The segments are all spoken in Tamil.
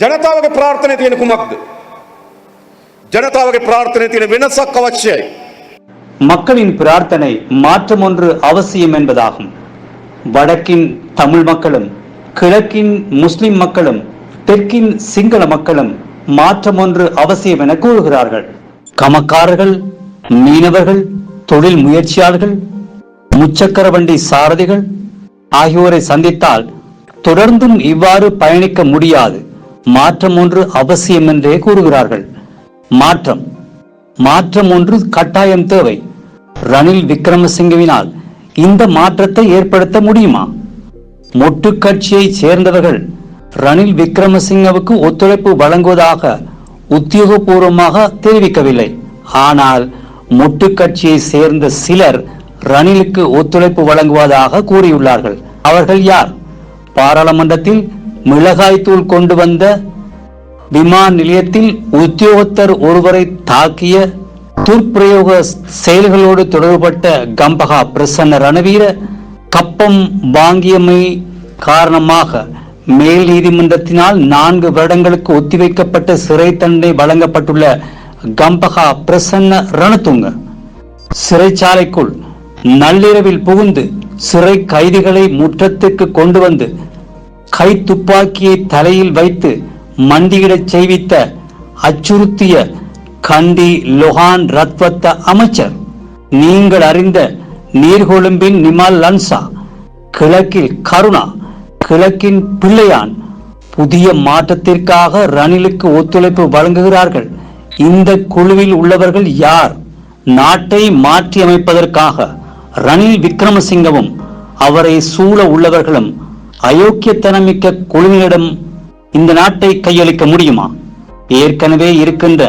ಜನತಾವಗೆ ಪ್ರಾರ್ಥನೆ ತಿನ್ನು ಕುಮಕ್ದು ಜನತಾವಗೆ ಪ್ರಾರ್ಥನೆ ತಿನ್ನು ವಿನಸಕ್ ಅವಶ್ಯ மக்களின் பிரார்த்தனை மாற்றம் ஒன்று அவசியம் என்பதாகும். வடக்கின் தமிழ் மக்களும் கிழக்கின் முஸ்லிம் மக்களும் தெற்கின் சிங்கள மக்களும் மாற்றம் ஒன்று அவசியம் என கூறுகிறார்கள். கமக்காரர்கள் மீனவர்கள் தொழில் முயற்சியாளர்கள் முச்சக்கர வண்டி சாரதிகள் ஆகியோரை சந்தித்தால் தொடர்ந்தும் இவ்வாறு பயணிக்க முடியாது. மாற்றம் ஒன்று அவசியம் என்றே கூறுகிறார்கள். மாற்றம். மாற்றம் ஒன்று கட்டாயம் தேவை. ரணில் விக்ரமசிங்கவினால் இந்த மாற்றத்தை ஏற்படுத்த முடியுமா? மொட்டு கட்சியைச் சேர்ந்தவர்கள் ரணில் விக்ரமசிங்கவுக்கு ஒத்துழைப்பு வழங்குவதாக உத்தியோகபூர்வமாக தெரிவிக்கவில்லை. ஆனால் மொட்டு கட்சியை சேர்ந்த சிலர் ரணிலுக்கு ஒத்துழைப்பு வழங்குவதாக கூறியுள்ளார்கள். அவர்கள் யார்? பாராளுமன்றத்தில் மிளகாய்த்தூள் கொண்டு வந்த விமான நிலையத்தில் உத்தியோகத்தர் ஒருவரை தாக்கிய துர்ப்பிரயோக செயல்களோடு தொடர்பட்ட கம்பகா பிரசன்ன ரணவீர கப்பம் வாங்கியமை காரணமாக மேல் நீதிமன்றத்தினால் நான்கு வருடங்களுக்கு ஒத்திவைக்கப்பட்ட சிறை தண்டனை வழங்கப்பட்டுள்ள கம்பகா பிரசன்ன ரணதுங்க. சிறைச்சாலைக்குள் நள்ளிரவில் புகுந்து சிறை கைதிகளை முற்றத்துக்கு கொண்டு வந்து கை துப்பாக்கியை தலையில் வைத்து மண்டியிடச் செய்வித்த அச்சுறுத்திய கண்டி லொஹான் ரத்வத்த அமைச்சர் நீங்கள் அறிந்த நீர்கொழும்பின் நிமால் லன்சா கிழக்கில் கருணா கிழக்கின் பிள்ளையான் புதிய மாற்றத்திற்காக ரணிலுக்கு ஒத்துழைப்பு வழங்குகிறார்கள். இந்த குழுவில் உள்ளவர்கள் யார்? நாட்டை மாற்றி அமைப்பதற்காக ரணில் விக்ரமசிங்கவும் அவரை சூழ உள்ளவர்களும் அயோக்கியத்தனமிக்க குழுவினிடம் இந்த நாட்டை கையளிக்க முடியுமா? ஏற்கனவே இருக்கின்ற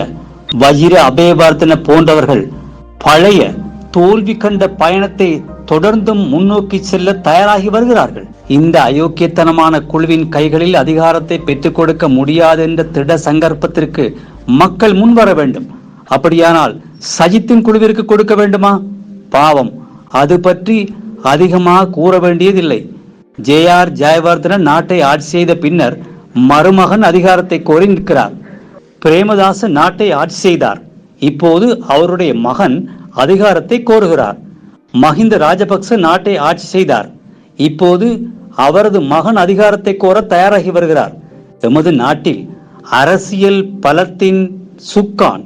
வஜிர அபயவர்த்தன போன்றவர்கள் பழைய தோல்வி கண்ட பயணத்தை தொடர்ந்தும் முன்னோக்கி செல்ல தயாராகி வருகிறார்கள். இந்த அயோக்கியத்தனமான குழுவின் கைகளில் அதிகாரத்தை பெற்றுக் கொடுக்க முடியாது என்ற திட சங்கற்பத்திற்கு மக்கள் முன்வர வேண்டும். அப்படியானால் சஜித்தின் குழுவிற்கு கொடுக்க வேண்டுமா? பாவம். அது பற்றி அதிகமாக கூற வேண்டியதில்லை. ஜே ஆர் ஜெயவர்தன நாட்டை ஆட்சி செய்த பின்னர் மருமகன் அதிகாரத்தை கோரி நிற்கிறார். பிரேமதாச நாட்டை ஆட்சி செய்தார். இப்போது அவருடைய மகன் அதிகாரத்தை கோருகிறார். மஹிந்த ராஜபக்ச நாட்டை ஆட்சி செய்தார். இப்போது அவரது மகன் அதிகாரத்தை கோர தயாராகி வருகிறார். எமது நாட்டில் அரசியல் பலத்தின் சுக்கான்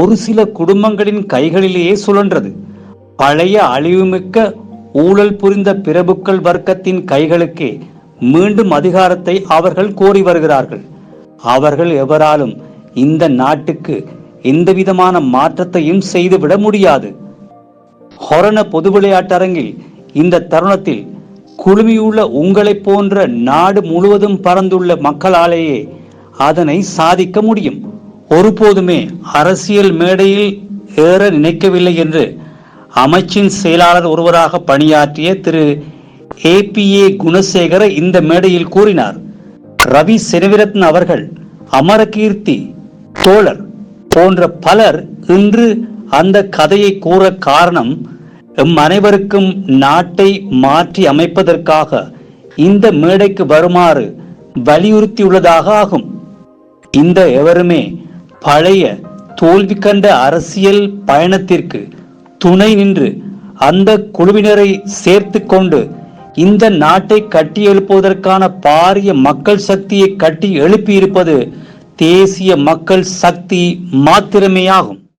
ஒரு சில குடும்பங்களின் கைகளிலேயே சுழன்றது. பழைய அழிவுமிக்க ஊழல் புரிந்த பிரபுக்கள் வர்க்கத்தின் கைகளுக்கே மீண்டும் அதிகாரத்தை அவர்கள் கோரி வருகிறார்கள். அவர்கள் எவராலும் இந்த நாட்டுக்கு எந்தவிதமான மாற்றத்தையும் செய்துவிட முடியாது. ஹொரண பொது விளையாட்டரங்கில் இந்த தருணத்தில் குழுமியுள்ள உங்களைப் போன்ற நாடு முழுவதும் பறந்துள்ள மக்களாலேயே அதனை சாதிக்க முடியும். ஒருபோதுமே அரசியல் மேடையில் ஏற நினைக்கவில்லை என்று அமைச்சின் செயலாளர் ஒருவராக பணியாற்றிய திரு. ஏபிஏ குணசேகர இந்த மேடையில் கூறினார். ரவி செனவிரத்ன அவர்கள் அமரகீர்த்தி தோழர் போன்ற பலர் இன்று அந்த கதையை கூற காரணம் எம் அனைவருக்கும் நாட்டை மாற்றி அமைப்பதற்காக இந்த மேடைக்கு வருமாறு வலியுறுத்தியுள்ளதாக ஆகும். இந்த எவருமே பழைய தோல்வி கண்ட அரசியல் பயணத்திற்கு துணை நின்று அந்த குழுவினரை சேர்த்து கொண்டு இந்த நாட்டை கட்டி எழுப்புவதற்கான பாரிய மக்கள் சக்தியை கட்டி எழுப்பியிருப்பது தேசிய மக்கள் சக்தி மாத்திரமேயாகும்.